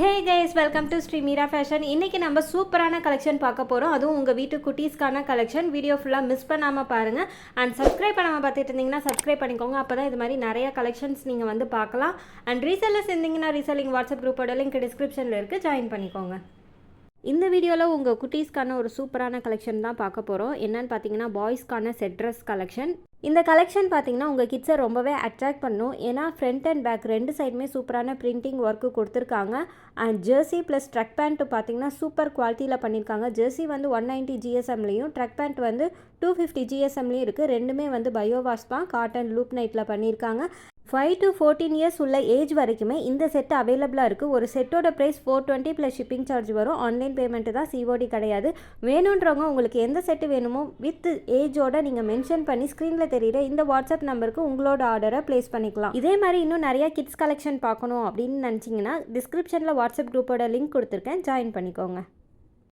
Hey guys welcome to Shri Meera fashion இன்றைக்கி நம்ம சூப்பரான கலெக்ஷன் பார்க்க போகிறோம் அதுவும் உங்கள் வீட்டு குட்டீஸ்க்கான கலெக்ஷன் வீடியோ ஃபுல்லாக மிஸ் பண்ணாமல் பாருங்கள் அண்ட் சப்ஸ்கிரைப் பண்ணாமல் பார்த்துட்டு இருந்தீங்கன்னா சப்ஸ்கிரைப் பண்ணிக்கோங்க. அப்போ தான் இது மாதிரி நிறைய கலெக்ஷன்ஸ் நீங்கள் வந்து பார்க்கலாம். அண்ட் ரீசெல்லர்ஸ் இருந்தீங்கன்னா ரீசெல்லிங் வாட்ஸ்அப் குரூப்போட லிங்க் டிஸ்கிரிப்ஷனில் இருக்குது ஜாயின் பண்ணிக்கோங்க. இந்த வீடியோவில் உங்கள் குட்டீஸ்க்கான ஒரு சூப்பரான கலெக்ஷன் தான் பார்க்க போகிறோம் என்னன்னு பார்த்தீங்கன்னா பாய்ஸ்க்கான செட் ட்ரெஸ் கலெக்ஷன் இந்த கலெக்ஷன் பார்த்தீங்கன்னா உங்கள் கிட்ஸை ரொம்பவே அட்ராக்ட் பண்ணும். ஏன்னா ஃப்ரண்ட் அண்ட் பேக் ரெண்டு சைடுமே சூப்பரான பிரிண்டிங் ஒர்க்கு கொடுத்துருக்காங்க. And jersey plus track pant பார்த்தீங்கன்னா சூப்பர் குவாலிட்டியில் பண்ணியிருக்காங்க ஜெர்சி வந்து ஒன் நைன்ட்டி ஜிஎஸ்எம்லேயும் ட்ரக் பேண்ட் வந்து டூ ஃபிஃப்டி ஜிஎஸ்எம்லேயும் இருக்குது ரெண்டுமே வந்து பயோவாஷ் தான் காட்டன் லூப் நைட்டில் பண்ணியிருக்காங்க ஃபைவ் டு ஃபோர்டீன் இயர்ஸ் உள்ள ஏஜ் வரைக்குமே இந்த செட் அவைலபிளாக இருக்குது ஒரு செட்டோட price four twenty plus shipping charge வரும். ஆன்லைன் பேமெண்ட்டு தான் சிஓடி கிடையாது. வேணுன்றவங்க உங்களுக்கு எந்த செட்டு வேணுமோ வித் ஏஜோட நீங்கள் மென்ஷன் பண்ணி ஸ்க்ரீனில் தெரியுற இந்த வாட்ஸ்அப் நம்பருக்கு உங்களோட ஆர்டரை ப்ளேஸ் பண்ணிக்கலாம். இதே மாதிரி இன்னும் நிறையா கிட்ஸ் கலெக்ஷன் பார்க்கணும் அப்படின்னு நினச்சிங்கன்னா டிஸ்கிரிப்ஷனில் வாட்ஸ்அப் குரூப்போட லிங்க் கொடுத்துருக்கேன். ஜாயின் பண்ணிக்கோங்க.